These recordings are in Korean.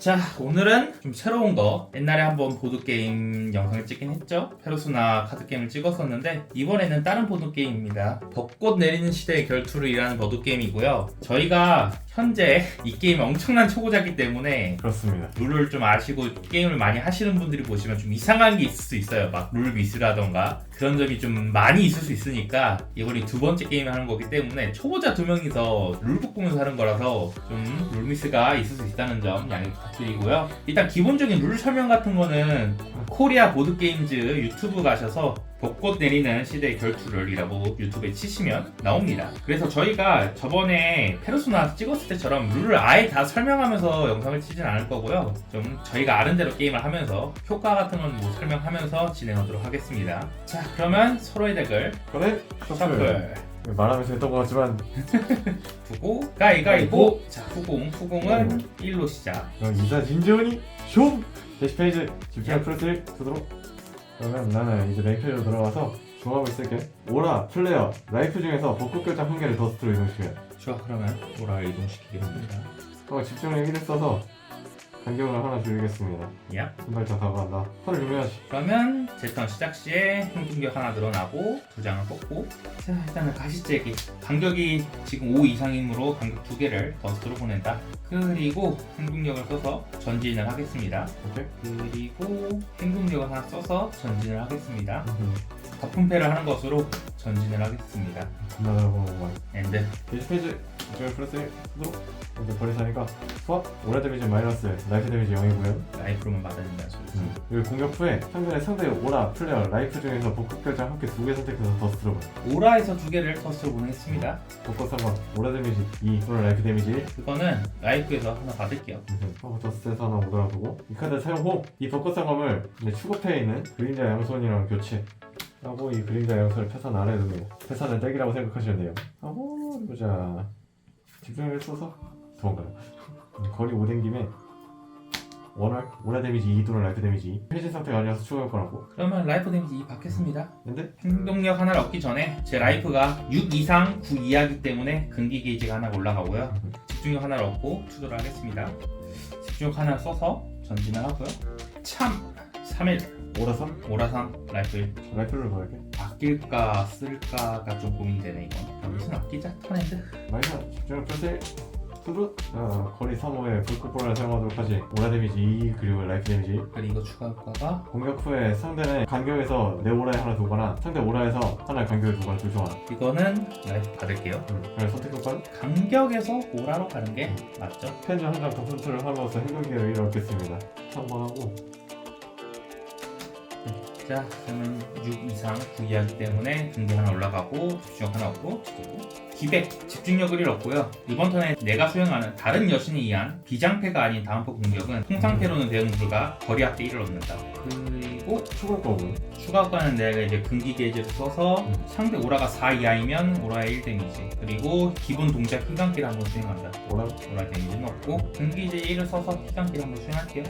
자 오늘은 좀 새로운 거. 옛날에 한번 보드게임 영상을 찍긴 했죠? 페르소나 카드게임을 찍었었는데 이번에는 다른 보드게임입니다. 벚꽃 내리는 시대의 결투를 이라는 보드게임이고요. 저희가 현재 이 게임에 엄청난 초보자이기 때문에 그렇습니다. 룰을 좀 아시고 게임을 많이 하시는 분들이 보시면 좀 이상한 게 있을 수 있어요. 막 룰 미스라던가 그런 점이 좀 많이 있을 수 있으니까 이번이 두 번째 게임을 하는 거기 때문에 초보자 두 명이서 룰북 보면서 하는 거라서 좀 룰 미스가 있을 수 있다는 점 양해 부탁드리고요. 일단 기본적인 룰 설명 같은 거는 코리아 보드게임즈 유튜브 가셔서 벚꽃 내리는 시대의 결투를이라고 유튜브에 치시면 나옵니다. 그래서 저희가 저번에 페르소나 찍었을 때처럼 룰을 아예 다 설명하면서 영상을 치진 않을 거고요. 좀 저희가 아는 대로 게임을 하면서 효과 같은 건 뭐 설명하면서 진행하도록 하겠습니다. 자, 그러면 서로의 덱을 그래? 셔플. 말하면서 했던 것 같지만 두고 가위가위보 자, 후공, 후공은 1로 시작. 그럼 이사 진지원이 쇼! 게시페이지 집중 야. 프레스를 두도록 그러면 나는 이제 페이지로 들어가서 중하고 있을게. 오라 플레이어. 라이프 중에서 벚꽃 결정 한 개를 더스트로 이동시켜요 좋아, 그러면 오라 이동시키겠습니다. 어, 집중력 1을 써서 간격을 하나 줄이겠습니다. 야. 손발자 다가간다 턴을 준비하시 그러면 제 턴 시작 시에 행동력 하나 늘어나고 두 장을 뽑고. 자 일단은 가시제기. 간격이 지금 5 이상이므로 간격 두 개를 더스트로 보낸다. 그리고 행동력을 써서 전진을 하겠습니다. 오케이? 그리고 행동력을 하나 써서 전진을 하겠습니다 품패를 하는 것으로 전진을 하겠습니다. 겁나 잘하고 엔드 게시페이지 집중력 프레스를 두도록 이제 버리사니까 수압 오라 데미지 마이너스 라이프 데미지 0이고요. 라이프로만 된다는 소리지 그리고 공격 후에 상대의 상대 오라 플레이어 라이프 중에서 벚꽃 결정 함께 두 개 선택해서 더스트로 보내 오라에서 두 개를 더스트로 보내겠습니다. 벚꽃 상관 오라 데미지 2 또는 라이프 데미지. 1 그거는 라이프에서 하나 받을게요. 하고 더스트에서 하나 오더라 두고. 이 카드 사용 후이 벚꽃 상검을 이제 추구패에 있는 그림자 양손이랑 교체 하고 이 그림자 양손을 패선 아래에 둡니다 패선은 덱이라고 생각하시면 돼요. 하고 보자. 집중력을 써서 도망가요. 거리 5된 김에 원활 오라 데미지 2 또는 라이프 데미지 2 회신 상태가 아니라서 추가 효과라고. 그러면 라이프 데미지 2 받겠습니다. 근데? 행동력 하나를 얻기 전에 제 라이프가 6 이상 9 이하기 때문에 근기 게이지가 하나 올라가고요. 집중력 하나를 얻고 투도를 하겠습니다. 집중력 하나 써서 전진을 하고요. 참 3일 오라 3 오라상 1 라이프를 보낼게. 아낄까 쓸까가 좀 고민이 되네 이건. 여기서 아끼자 턴핸드. 마이너 집중력 플러스 투루 어, 거리 3호에 불꽃볼을 사용하도록 하지. 오라 데미지 2 그리고 라이프 데미지. 1 그리고 추가 효과가 공격 후에 상대는 간격에서 내 오라에 하나 두거나? 상대 오라에서 하나 간격에 두거나? 하나. 이거는 라이프 받을게요. 음. 그래서 선택 효과는 간격에서 오라로 가는 게 맞죠? 펜즈 한장더 선수를 함으로써 행동기를 잃어 얻겠습니다. 3번 하고 자, 저는 6 이상 9 이하기 때문에 등기 하나 올라가고 집중력 하나 얻고 지키고 기백 집중력을 1 얻고요. 이번 턴에 내가 수행하는 다른 여신에 의한 비장패가 아닌 다음포 공격은 통상패로는 대응 불가 거리 앞에 1을 얻는다. 그리고 추가 거군 추가 효과는 내가 이제 근기 게이지를 써서 음. 상대 오라가 4 이하이면 오라의 1 데미지 그리고 기본 동작 희강기를 한번 수행한다. 오라 오라 데미지는 없고 근기 이제 1을 써서 희강기를 한번 수행할게요.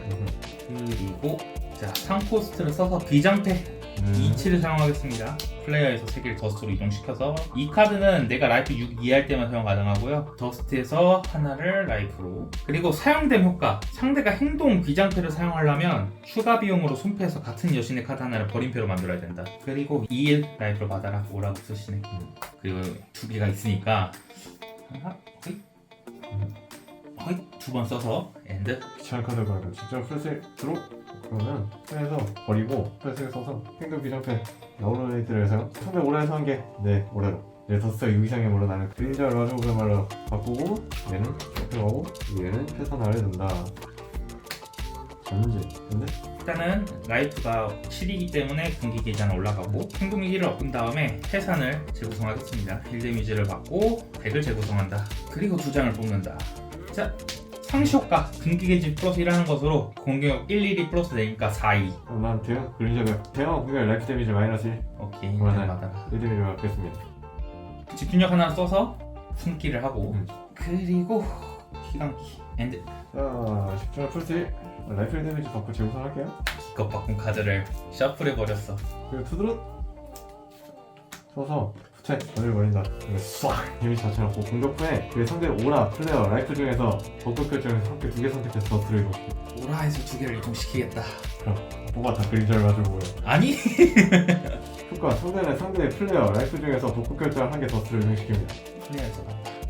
그리고 자 상코스트를 써서 비장패 음. 이치를 사용하겠습니다. 플레이어에서 3개를 더스트로 이동시켜서. 이 카드는 내가 라이프 6 이하일 때만 사용 가능하고요. 더스트에서 하나를 라이프로. 그리고 사용됨 효과. 상대가 행동 비장패를 사용하려면 추가 비용으로 손패에서 같은 여신의 카드 하나를 버림패로 만들어야 된다. 그리고 2일 라이프를 받아라. 오라고 쓰시네. 그리고 두 개가 있으니까. 하나 허이. 허이. 두번 써서. 엔드. 귀찮은 카드를 걸면 직접 프레스 들어 그러면 프레에서 버리고 프레스를 써서 행동 비정패 나우로레이트를 사용 상대 오라에서 한개네 오라로 네 더스트가 6 이상의 물로 나는 그림자를 가지고 그말로 바꾸고 얘는 쇼핑하고 얘는 아래 둔다 전지 근데 일단은 라이프가 7이기 때문에 분기 하나 올라가고 행동 1을 얻은 다음에 해산을 재구성하겠습니다. 1 데미지를 받고 100을 재구성한다. 그리고 두 장을 뽑는다. 자, 상시 효과 분기 게이지 플러스 1 하는 것으로 공격 1, 1이 플러스 되니까 4, 2. 그럼 난 대형 그림자가 대형 공격 라이프 데미지 마이너스 1 오케이, 맞아요. 받아라. 1 데미지 받겠습니다 집중력 하나 써서 숨기를 하고 음. 그리고 기강기 엔드 자 집중력 플러스 1 라이프 데미지 받고 재구성할게요 기껏 바꾼 카드를 셔플해 버렸어. 그리고 투드릇 써서 셋 걸려버린다 이거 싹 데미지 자체 넣고 공격 후에 그 상대 오라 플레이어 라이프 중에서 벚꽃 결정에서 함께 두 개 선택해서 더스를 이동 오라에서 두 개를 이동시키겠다. 뽑아 다 그림자를 가지고 오요? 아니. 효과 상대는 상대 플레이어 라이프 중에서 벚꽃 결정을 한 개 더스를 이동시킵니다. 플레이어에서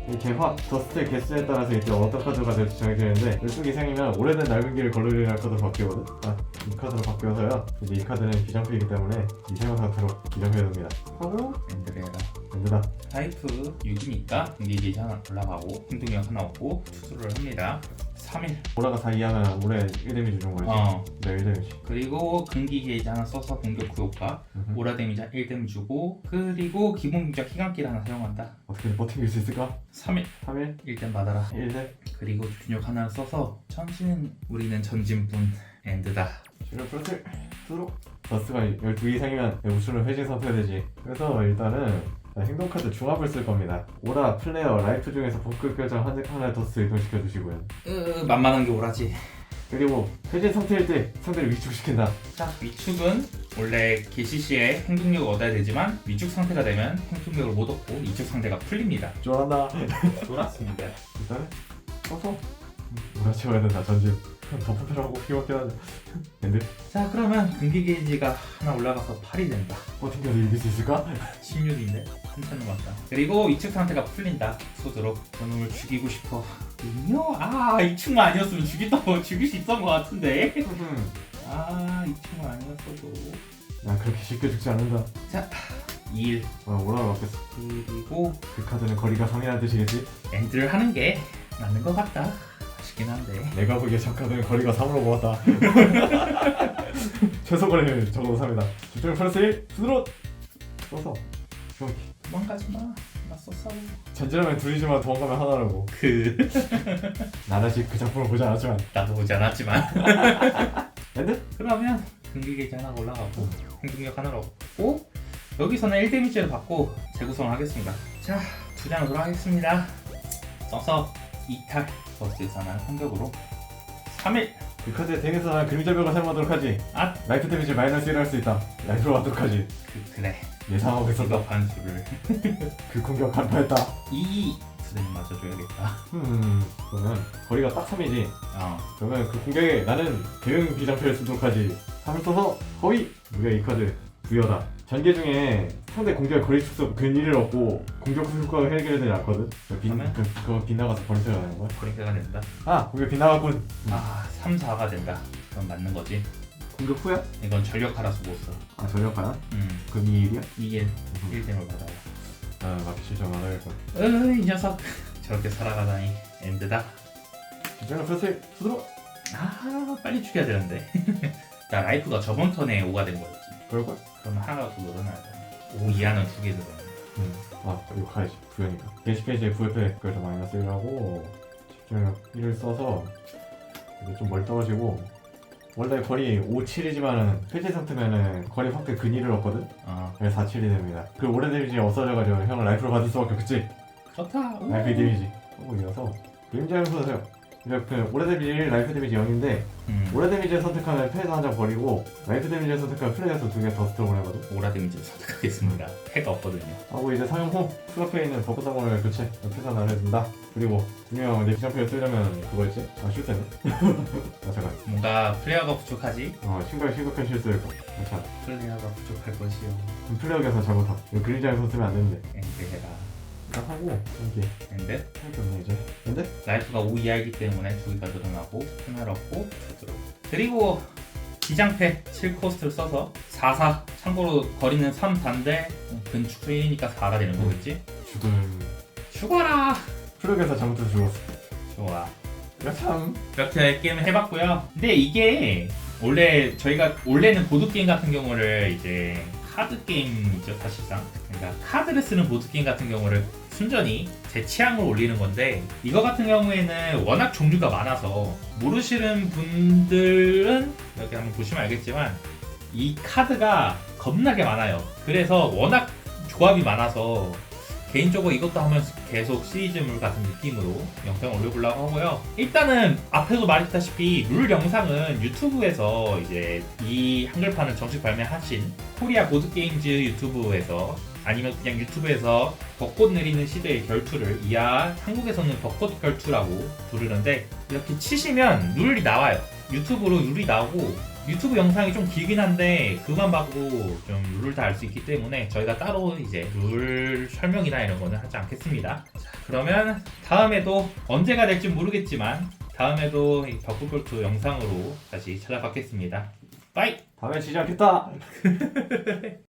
이 개화 더스트의 개수에 따라서 이제 어떤 카드가 될지 정해지는데 12개 이상이면 오래된 낡은 길을 걸르리라는 카드로 바뀌거든? 아, 이 카드로 바뀌어서요. 이제 이 카드는 비장표이기 때문에 이 사용 상태로 비장표가 됩니다. 하고 엔드레라. 엔드다 타이프 6이니까 공기 게이지 하나 올라가고 행동력 하나 얻고 투수를 합니다. 3일. 오라가 다 이하면 올해 1데미지 주는 거지 어. 네 1데미지 그리고 근기 게이지 하나 써서 공격 구효과 음흠. 오라 데미지 1댐 주고 그리고 기본 공격 희강길 하나 사용한다. 어떻게 버티길 수 있을까? 3일 3일 1댐 받아라. 1대 그리고 균역 하나 써서 전진 우리는 전진뿐 엔드다. 주력 플러스 투로 더스가 12개 이상이면 우수는 회진 상태가 되지 그래서 일단은 행동 카드 중합을 쓸 겁니다 오라 플레이어 라이프 중에서 복급 결정 한 하나의 더스 이동시켜 주시고요 으 만만한 게 오라지. 그리고 회진 상태일 때 상대를 위축시킨다 자 위축은 원래 개시 시에 행동력을 얻어야 되지만 위축 상태가 되면 행동력을 못 얻고 위축 상태가 풀립니다. 쫄았나 돌았습니다. 일단은 써서 오라 채워야 된다 전진 덮어펴라고 힘없긴 하네 근데 자 그러면 근기 게이지가 하나 올라가서 8이 된다. 버틴겨도 이길 수 있을까? 16인데 한참 남았다. 그리고 위축 상태가 풀린다. 소드로 저놈을 죽이고 싶어. 이요? 아 이축만 아니었으면 죽이다 죽일 수 있었던 것 같은데. 아 이축만 아니었어도. 나 그렇게 쉽게 죽지 않는다 2일 아 오라가 맞겠어 그리고 그 카드는 거리가 3이라는 뜻이겠지? 엔드를 하는 게 맞는 것 같다. 아쉽긴 한데. 내가 보기에 저 카드는 거리가 3으로 모았다 최소 거리를 적어도 3이다 집중 플러스 1 스드롯 써서 이렇게 도망가지 마. 나 썼어. 전진하면 둘이지만 도망가면 하나라고 그 난 아직 그 작품을 보지 않았지만 나도 보지 않았지만. 엔드? 그러면 게이지 하나 올라가고 행동력 하나로 얻고 여기서는 1 데미지를 받고 재구성을 하겠습니다. 자, 두 장으로 하겠습니다. 써서 이탈 버스 산한 공격으로 3일. 그 카드에 덱에서 난 그림자 벽을 사용하도록 하지. 아, 라이프 데미지 마이너스 1을 할수 있다. 라이프로 하도록 하지. 그, 그래 예상하고 있었다? 이거 반수를. 그 공격 간파했다. 2 두대 맞아줘야겠다. 음 그러면 거리가 딱 3이지. 어, 그러면 그 공격에 나는 대응 비장표를 쓰도록 하지. 3을 써서 거의 우리가 이 카드 부여다 전개 중에 상대 공격 거리 축소 근일을 얻고 공격 효과가 해결되지 않거든 빈, 그러면? 그, 그거 빗나가서 버리셔야 하는 거야 그렇게가 된다. 아 공격 빗나갔군 아, 3, 4가 된다. 그럼 맞는 거지. 공격 후야? 이건 전력하라서 못 써. 아 전력하나? 음, 그럼 이 일이야? 이게 1댐을 받아요. 아 맞기 실점 안 하겠군 으, 이 녀석. 저렇게 살아가다니. 엔드다. 집중을 플러스 수드로 아 빨리 죽여야 되는데 자 라이프가 저번 턴에 5가 된 거였지 그럴걸? 그러면 하나가 더 늘어나야 돼5 이하는 두 개 늘어나 응아 이거 가야지. 부여니까 게시 페이지에 부여패 그걸 좀 마이너스 1하고 집중력 1을 써서 이게 좀 멀떨어지고 원래 거리 5, 7이지만은 폐지 상태면은 거리 확대 근일을 얻거든? 아. 그래서 4, 7이 됩니다. 그 오래 데미지 없어져가지고 형은 라이프를 받을 수밖에 없지? 좋다. 오. 라이프 데미지. 하고 이어서. 그림자 연소 세요 이렇게 오래 데미지 1, 라이프 데미지 0인데 음, 오래 데미지를 선택하면 패에서 한 장 버리고 라이프 데미지를 선택하면 플레이에서 두 개 더 스트로 보내거든 오라 데미지를 선택하겠습니다. 패가 없거든요. 하고 이제 사용 후 수납해에 있는 버프 상호를 교체 패선 안 해준다. 그리고 분명 내 비상표를 쓰려면 그거였지? 아 실수네 아 잠깐 뭔가 플레이어가 부족하지? 어 심각, 심각한 실수일 거. 자, 플레이어가 부족할 것이요. 플레이어에서 잘못함. 이거 그림자에서 쓰면 안 되는데. 엔드 해라 딱 하고 이렇게 엔드 할게 없네 이제 근데? 라이프가 5 이하이기 때문에 두 개가 늘어나고 하나를 얻고 그리고 기장패 7코스트를 써서 4, 4 참고로 거리는 3단데 근축 1이니까 4가 되는 거겠지? 주둔 죽어라! 플레이어에서 잘못해서 죽었어 좋아. 야 참. 이렇게 게임을 해봤고요. 근데 이게 원래 저희가 원래는 보드 게임 같은 경우를 이제 카드 게임이죠 사실상. 그러니까 카드를 쓰는 보드 게임 같은 경우를 순전히 제 취향을 올리는 건데 이거 같은 경우에는 워낙 종류가 많아서 모르시는 분들은 여기 한번 보시면 알겠지만 이 카드가 겁나게 많아요. 그래서 워낙 조합이 많아서 개인적으로 이것도 하면서 계속 시리즈물 같은 느낌으로 영상을 올려보려고 하고요. 일단은 앞에도 말했다시피 룰 영상은 유튜브에서 이제 이 한글판을 정식 발매하신 코리아 보드게임즈 유튜브에서 아니면 그냥 유튜브에서 벚꽃 내리는 시대의 결투를 이하 한국에서는 벚꽃 결투라고 부르는데 이렇게 치시면 룰이 나와요. 유튜브로 룰이 나오고 유튜브 영상이 좀 길긴 한데 그만 봐도 좀 룰을 다 알 수 있기 때문에 저희가 따로 이제 룰 설명이나 이런 거는 하지 않겠습니다. 자, 그러면 다음에도 언제가 될지 모르겠지만 다음에도 결투 영상으로 다시 찾아뵙겠습니다. 빠이! 다음에 지지 않겠다